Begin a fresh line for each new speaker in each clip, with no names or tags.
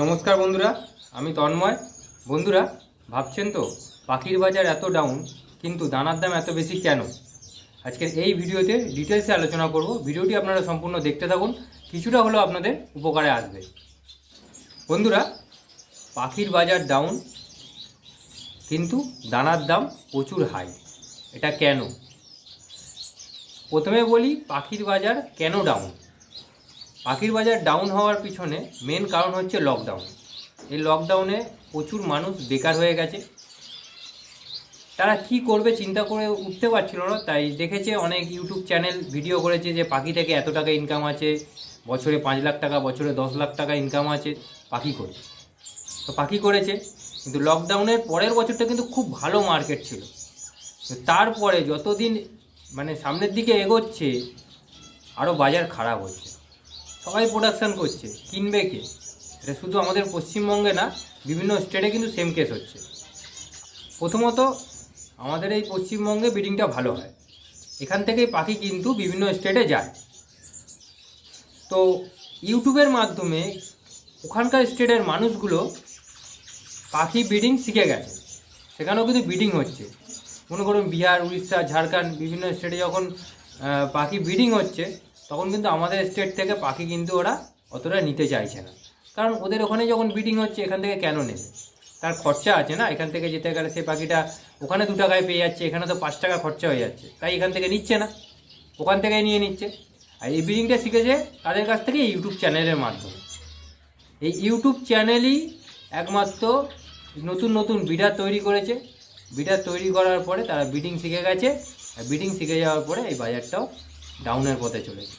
নমস্কার বন্ধুরা, আমি তন্ময়। বন্ধুরা, ভাবছেন তো, পাখির বাজার এত ডাউন কিন্তু দানার দাম এত বেশি কেন? আজকের এই ভিডিওতে ডিটেলসে আলোচনা করব। ভিডিওটি আপনারা সম্পূর্ণ দেখতে থাকুন, কিছুটা হলেও আপনাদের উপকারে আসবে। বন্ধুরা, পাখির বাজার ডাউন কিন্তু দানার দাম প্রচুর হাই এটা কেন? প্রথমে বলি, পাখির বাজার কেন ডাউন পাখির বাজার ডাউন হওয়ার পিছনে মেন কারণ হচ্ছে লকডাউন এই লকডাউনে প্রচুর মানুষ বেকার হয়ে গেছে। তারা কি করবে চিন্তা করে উঠতে পারছিল না, তাই দেখেছে অনেক ইউটিউব চ্যানেল ভিডিও করেছে যে পাখি থেকে এত টাকা ইনকাম আছে, বছরে পাঁচ লাখ টাকা, বছরে দশ লাখ টাকা ইনকাম আছে, পাখি করে। তো পাখি করেছে, কিন্তু লকডাউনের পরের বছরটা কিন্তু খুব ভালো মার্কেট ছিল। তারপরে যতদিন মানে সামনের দিকে এগোচ্ছে আরও বাজার খারাপ হচ্ছে। সবাই প্রোডাকশান করছে, কিনবে কে? এটা শুধু আমাদের পশ্চিমবঙ্গে না, বিভিন্ন স্টেটে কিন্তু সেম কেস হচ্ছে। প্রথমত, আমাদের এই পশ্চিমবঙ্গে ব্রিডিংটা ভালো হয়। এখান থেকেই পাখি কিন্তু বিভিন্ন স্টেটে যায়। তো, ইউটিউবের মাধ্যমে ওখানকার স্টেটের মানুষগুলো পাখি ব্রিডিং শিখে গেছে। সেখানেও কিন্তু ব্রিডিং হচ্ছে। মনে করুন বিহার, উড়িষ্যা, ঝাড়খণ্ড, বিভিন্ন স্টেটে যখন পাখি ব্রিডিং হচ্ছে তখন কিন্তু আমাদের স্টেট থেকে পাখি কিন্তু ওরা অতটা নিতে চাইছে না। কারণ ওদের ওখানে যখন ব্রিডিং হচ্ছে, এখান থেকে কেন নেবে? তার খরচা আছে না? এখান থেকে যেতে গেলে সেই পাখিটা ওখানে দু টাকায় পেয়ে যাচ্ছে, এখানে তো পাঁচ টাকা খরচা হয়ে যাচ্ছে। তাই এখান থেকে নিচ্ছে না। ওখান থেকেই নিয়ে নিচ্ছে। আর এই ব্রিডিংটা শিখেছে তাদের কাছ থেকে ইউটিউব চ্যানেলের মাধ্যমে। এই ইউটিউব চ্যানেলই একমাত্র নতুন নতুন বিডার তৈরি করেছে। বিডার তৈরি করার পরে তারা বিডিং শিখে গেছে। আর বিডিং শিখে যাওয়ার পরে এই বাজারটাও ডাউনের পথে চলেছে।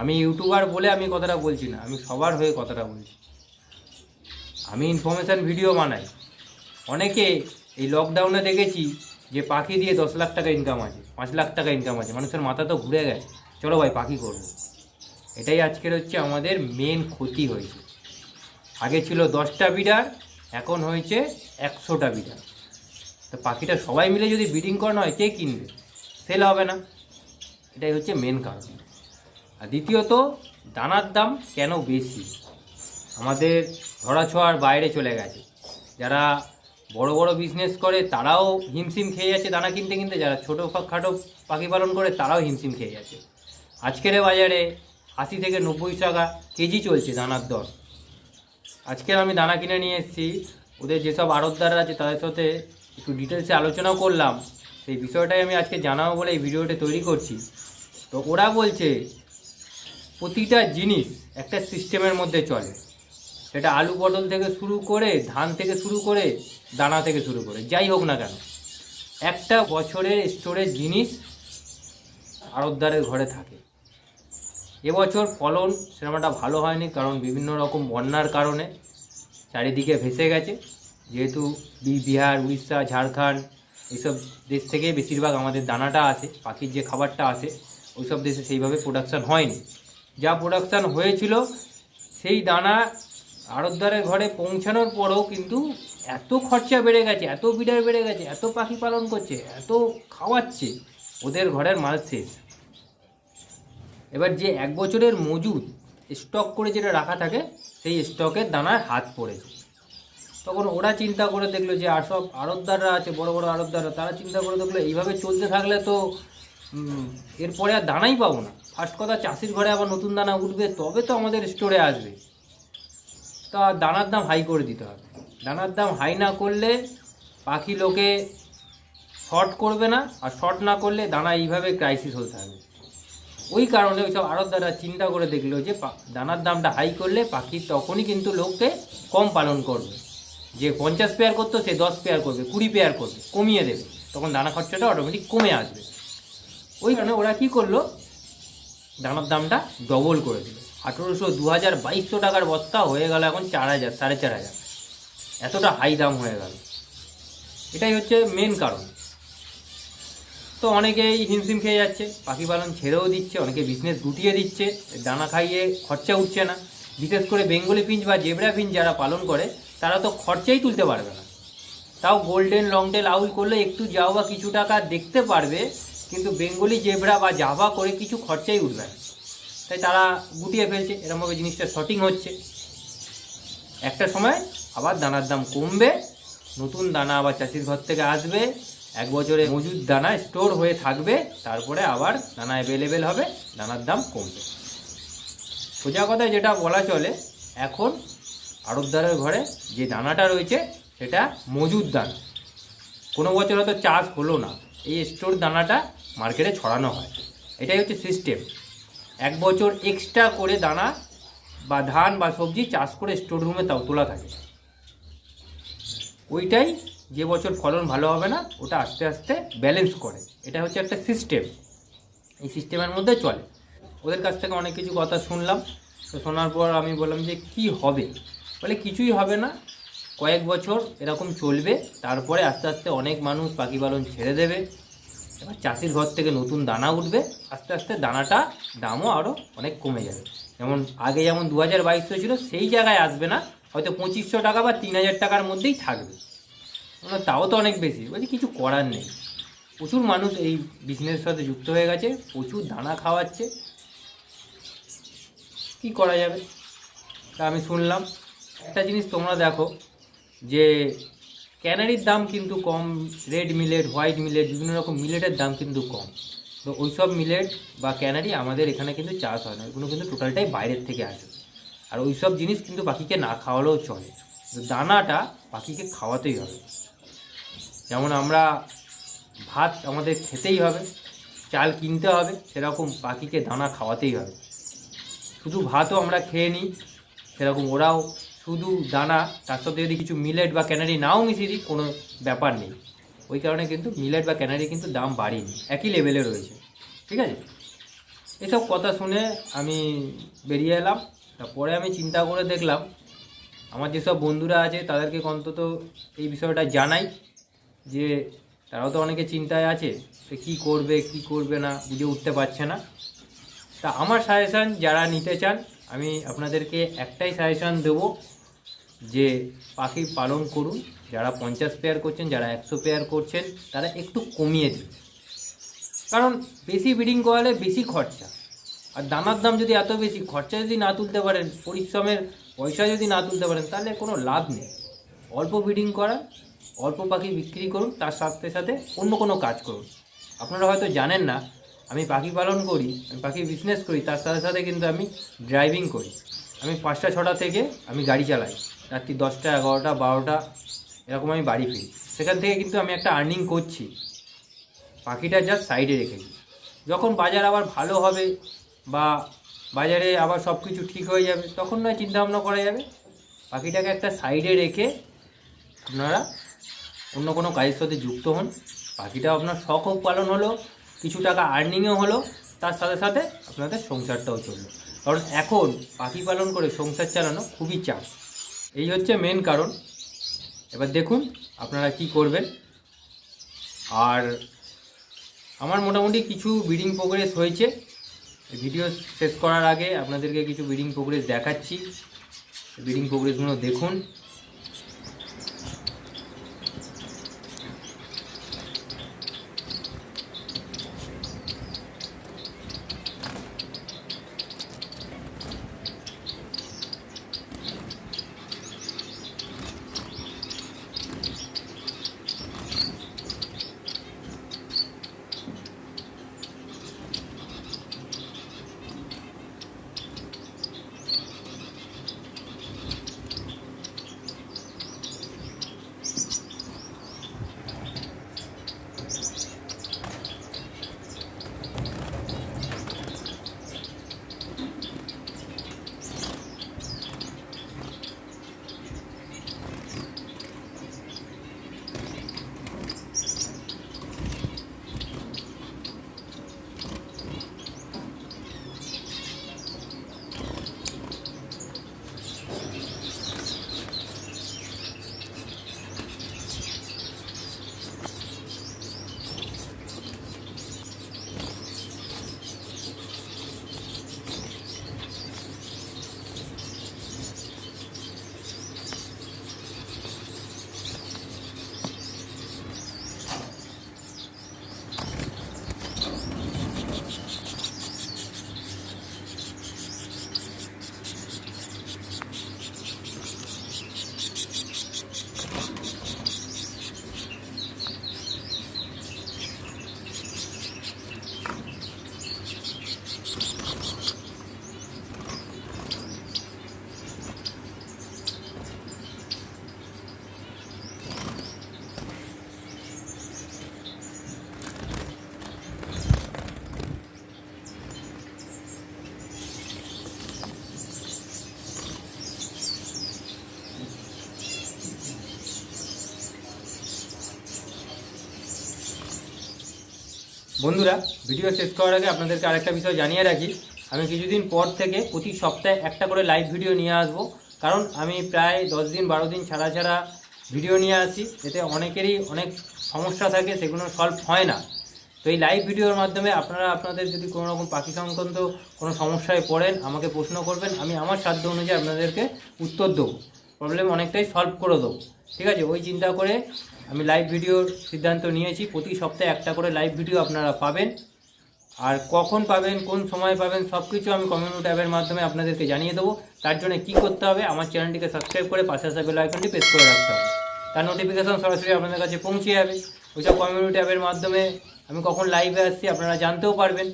আমি ইউটিউবার বলে আমি কথাটা বলছি না, আমি সবার হয়ে কথাটা বলছি। আমি ইনফরমেশান ভিডিও বানাই। অনেকে এই লকডাউনে দেখেছি যে পাখি দিয়ে দশ লাখ টাকা ইনকাম আছে, পাঁচ লাখ টাকা ইনকাম আছে, মানুষের মাথা তো ঘুরে গেছে। চলো ভাই, পাখি করব। এটাই আজকের হচ্ছে আমাদের মেন ক্ষতি হয়েছে। আগে ছিল দশটা বিডার এখন হয়েছে একশোটা বিডার তো পাখিটা সবাই মিলে যদি ব্রিডিং করানো হয়, কে কিনবে? সেল হবে না। এটাই হচ্ছে মেন কারণ আর দ্বিতীয়ত, দানার দাম কেন বেশি? আমাদের ধরাছোঁয়ার বাইরে চলে গেছে। যারা বড় বড় বিজনেস করে, তারাও হিমশিম খেয়ে যাচ্ছে দানা কিনতে কিনতে। যারা ছোটো খাটো পাখি পালন করে, তারাও হিমশিম খেয়ে যাচ্ছে। আজকের বাজারে আশি থেকে নব্বই টাকা কেজি চলছে দানার দর। আজকে আমি দানা কিনে নিয়ে এসেছি। ওদের যেসব আড়তদাররা আছে, তাদের সাথে একটু ডিটেলসে আলোচনা করলাম। সেই বিষয়টাই আমি আজকে জানাব বলে এই ভিডিওটা তৈরি করছি। তো ওরা বলছে, প্রতিটা জিনিস একটা সিস্টেমের মধ্যে চলে। সেটা আলু পটল থেকে শুরু করে, ধান থেকে শুরু করে, দানা থেকে শুরু করে, যাই হোক না কেন। একটা বছরের স্টোরেজ জিনিস আড়তদারের ঘরে থাকে। এবছর ফলন সেরকম একটা ভালো হয়নি, কারণ বিভিন্ন রকম বন্যার কারণে চারিদিকে ভেসে গেছে। যেহেতু বিহার, উড়িষ্যা, ঝাড়খণ্ড, এইসব দেশ থেকে বেশিরভাগ আমাদের দানাটা আসে, পাখির যে খাবারটা আসে ওইসব দেশে সেইভাবে প্রোডাকশান হয়নি। যা প্রোডাকশান হয়েছিল, সেই দানা আড়তদারের ঘরে পৌঁছানোর পরেও কিন্তু এত খরচা বেড়ে গেছে, এত বিডার বেড়ে গেছে, এত পাখি পালন করছে, এত খাওয়াচ্ছে, ওদের ঘরের মাল শেষ। এবার যে এক বছরের মজুদ স্টক করে যেটা রাখা থাকে, সেই স্টকের দানায় হাত পড়েছে। তখন ওরা চিন্তা করে দেখল যে আর সব আড়তদাররা আছে, বড় বড় আড়তদাররা, তারা চিন্তা করে দেখল এইভাবে চলতে থাকলে তো এরপরে আর দানাই পাবো না। ফার্স্ট কথা, চাষির ঘরে আবার নতুন দানা উঠবে, তবে তো আমাদের স্টোরে আসবে। তা দানার দাম হাই করে দিতে হবে। দানার দাম হাই না করলে পাখি লোকে শর্ট করবে না, আর শর্ট না করলে দানা এইভাবে ক্রাইসিস হতে থাকবে। ওই কারণে ওইসব আড়তদাররা চিন্তা করে দেখল যে দানার দামটা হাই করলে পাখি তখনই কিন্তু লোককে কম পালন করবে। যে পঞ্চাশ পেয়ার করতো, সে দশ পেয়ার করবে, কুড়ি পেয়ার করবে, কমিয়ে দেবে। তখন দানা খরচাটা অটোমেটিক কমে আসবে। ওই কারণে ওরা কি করল? দানার দামটা ডবল করে দিল। আঠেরোশো দু হাজার বাইশশো টাকার বস্তা হয়ে গেল এখন চার হাজার, সাড়ে চার হাজার। এতটা হাই দাম হয়ে গেল। এটাই হচ্ছে মেন কারণ। তো অনেকেই হিমশিম খেয়ে যাচ্ছে, পাখি পালন ছেড়েও দিচ্ছে, অনেকে বিজনেস গুটিয়ে দিচ্ছে, দানা খাইয়ে খরচা উঠছে না। বিশেষ করে বেঙ্গলি পিঞ্চ বা জেবরা পিঞ্চ যারা পালন করে, তারা তো খরচাই তুলতে পারবে না। তাও গোল্ডেন লংটেল আউল করলে একটু যাও বা কিছু টাকা দেখতে পারবে কিন্তু বেঙ্গলি জেবরা বা জাভা করে কিছু খরচাই উঠবে না। তাই তারা গুটিয়ে ফেলছে, এরমভাবে জিনিসটা শর্টিং হচ্ছে। একটা সময় আবার দানার দাম কমবে, নতুন দানা আবার চাষির ঘর থেকে আসবে, এক বছরে মজুদ দানা স্টোর হয়ে থাকবে, তারপরে আবার দানা অ্যাভেলেবেল হবে, দানার দাম কমবে। সোজা কথায় যেটা বলা চলে, এখন আড়তদারের ঘরে যে দানাটা রয়েছে, সেটা মজুদ দানা। কোনো বছর হয়তো চাষ হলো না। এই স্টোর দানাটা মার্কেটে ছড়ানো হয়। এটাই হচ্ছে সিস্টেম এক বছর এক্সট্রা করে দানা বা ধান বা সবজি চাষ করে স্টোর রুমে তাও তোলা থাকে। ওইটাই যে বছর ফলন ভালো হবে না, ওটা আস্তে আস্তে ব্যালেন্স করে। এটা হচ্ছে একটা সিস্টেম এই সিস্টেমের মধ্যে চলে। ওদের কাছ থেকে অনেক কিছু কথা শুনলাম। তো শোনার পর আমি বললাম যে, কি হবে? বলে, কিছুই হবে না। কয়েক বছর এরকম চলবে। তারপরে আস্তে আস্তে অনেক মানুষ পাখি পালন ছেড়ে দেবে। এবার চাষির ঘর থেকে নতুন দানা উঠবে, আস্তে আস্তে দানাটা দামও আরও অনেক কমে যাবে। যেমন আগে যেমন দু হাজার বাইশশো ছিল সেই জায়গায় আসবে না, হয়তো পঁচিশশো টাকা বা তিন হাজার টাকার মধ্যেই থাকবে। তাও তো অনেক বেশি, বলছি কিছু করার নেই। প্রচুর মানুষ এই বিজনেসের সাথে যুক্ত হয়ে গেছে, প্রচুর দানা খাওয়াচ্ছে। কি করা যাবে? তা আমি শুনলাম। একটা জিনিস তোমরা দেখো, যে ক্যানারির দাম কিন্তু কম, রেড মিলেট, হোয়াইট মিলেট, বিভিন্ন রকম মিলেটের দাম কিন্তু কম। তো ওইসব মিলেট বা ক্যানারি আমাদের এখানে কিন্তু চাষ হয় না এগুলো কিন্তু টোটালটাই বাইরের থেকে আসে। আর ওইসব জিনিস কিন্তু পাখিকে না খাওয়ালেও চলে। দানাটা পাখিকে খাওয়াতেই হবে। যেমন আমরা ভাত আমাদের খেতেই হবে, চাল কিনতে হবে, সেরকম পাখিকে দানা খাওয়াতেই হবে। শুধু ভাতও আমরা খেয়ে নিই, সেরকম ওরাও শুধু দানা, তার সাথে যদি কিছু মিলেট বা ক্যানারি নাও মিশিয়ে দিই, কোনো ব্যাপার নেই। ওই কারণে কিন্তু মিলেট বা ক্যানারি কিন্তু দাম বাড়েনি, একই লেভেলে রয়েছে। ঠিক আছে? এসব কথা শুনে আমি বেরিয়ে এলাম। তারপরে আমি চিন্তা করে দেখলাম, আমার যেসব বন্ধুরা আছে, তাদেরকে অন্তত এই বিষয়টা জানাই যে, তারাও তো অনেকে চিন্তায় আছে যে কী করবে, কি করবে না, বুঝে উঠতে পারছে না। তা আমার সাজেশান যারা নিতে চান, আমি আপনাদেরকে একটাই সাজেশান দেবো যে পাখি পালন করুন, যারা পঞ্চাশ পেয়ার করছেন, যারা একশো পেয়ার করছেন, তারা একটু কমিয়ে দিন। কারণ বেশি ব্রিডিং করালে বেশি খরচা। আর দানার দাম যদি এত বেশি, খরচা যদি না তুলতে পারেন, পরিশ্রমের পয়সা যদি না তুলতে পারেন, তাহলে কোনো লাভ নেই। অল্প ব্রিডিং করা অল্প পাখি বিক্রি করুন, তার সাথে সাথে অন্য কোনো কাজ করুন। আপনারা হয়তো জানেন না, আমি পাখি পালন করি, আমি পাখি বিজনেস করি, তার সাথে সাথে কিন্তু আমি ড্রাইভিং করি। আমি পাঁচটা ছটা থেকে আমি গাড়ি চালাই। রাত্রি দশটা, এগারোটা, বারোটা, এরকম আমি বাড়ি ফিরি। সেখান থেকে কিন্তু আমি একটা আর্নিং করছি। পাখিটা জাস্ট সাইডে রেখেছি যখন বাজার আবার ভালো হবে বা বাজারে আবার সব কিছু ঠিক হয়ে যাবে, তখন নয় চিন্তা ভাবনা করা যাবে। পাখিটাকে একটা সাইডে রেখে আপনারা অন্য কোনো কাজের সাথে যুক্ত হন। পাখিটাও আপনার শখও পালন হলো, কিছু টাকা আর্নিংও হলো, তার সাথে সাথে আপনাদের সংসারটাও চলল কারণ এখন পাখি পালন করে সংসার চালানো খুবই চাপ। এই হচ্ছে মেন কারণ। এবার দেখুন আপনারা কি করবেন। আর আমার মোটামুটি কিছু ব্রিডিং প্রোগ্রেস হয়েছে। ভিডিও শেষ করার আগে আপনাদেরকে কিছু ব্রিডিং প্রোগ্রেস দেখাচ্ছি। ব্রিডিং প্রোগ্রেসগুলো দেখুন। বন্ধুরা, ভিডিও শেষ করার আগে আপনাদেরকে আরেকটা বিষয় জানিয়ে রাখি। আমি কিছুদিন পর থেকে প্রতি সপ্তাহে একটা করে লাইভ ভিডিও নিয়ে আসব। কারণ আমি প্রায় দশ দিন, বারো দিন ছাড়া ছাড়া ভিডিও নিয়ে আসি। এতে অনেকেরই অনেক সমস্যা থাকে, সেগুলো সলভ হয় না। তো এই লাইভ ভিডিওর মাধ্যমে আপনারা, আপনাদের যদি কোনো রকম পাখি সংক্রান্ত কোনো সমস্যায় পড়েন, আমাকে প্রশ্ন করবেন, আমি আমার সাধ্য অনুযায়ী আপনাদেরকে উত্তর দেবো। প্রবলেম অনেকটাই সলভ করে দেবো। ঠিক আছে? ওই চিন্তা করে আমি লাইভ ভিডিওর সিদ্ধান্ত নিয়েছি, প্রতি সপ্তাহে একটা করে লাইভ ভিডিও আপনারা পাবেন। আর কখন পাবেন, কোন সময় পাবেন সব কিছু আমি কমিউনিটি ট্যাবের মাধ্যমে আপনাদেরকে জানিয়ে দেবো। তার জন্য কি করতে হবে, আমার চ্যানেলটিকে সাবস্ক্রাইব করে পাশে আসা বেল আইকনটি প্রেস করে রাখতে হবে। তার নোটিফিকেশন সরাসরি আপনাদের কাছে পৌঁছে যাবে। ওইসব কমিউনিটি ট্যাবের মাধ্যমে আমি কখন লাইভে আসছি আপনারা জানতেও পারবেন।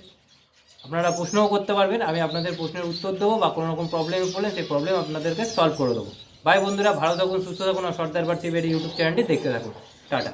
আপনারা প্রশ্নও করতে পারবেন, আমি আপনাদের প্রশ্নের উত্তর দেবো বা কোনো রকম প্রবলেমে পড়লে সেই প্রবলেম আপনাদেরকে সলভ করে দেবো। বাই বন্ধুরা ভালো থাকুন সুস্থ থাকুন আর সর্দার বাড়ছি ইউটিউব চ্যানেলটি দেখতে থাকুন। টাটা।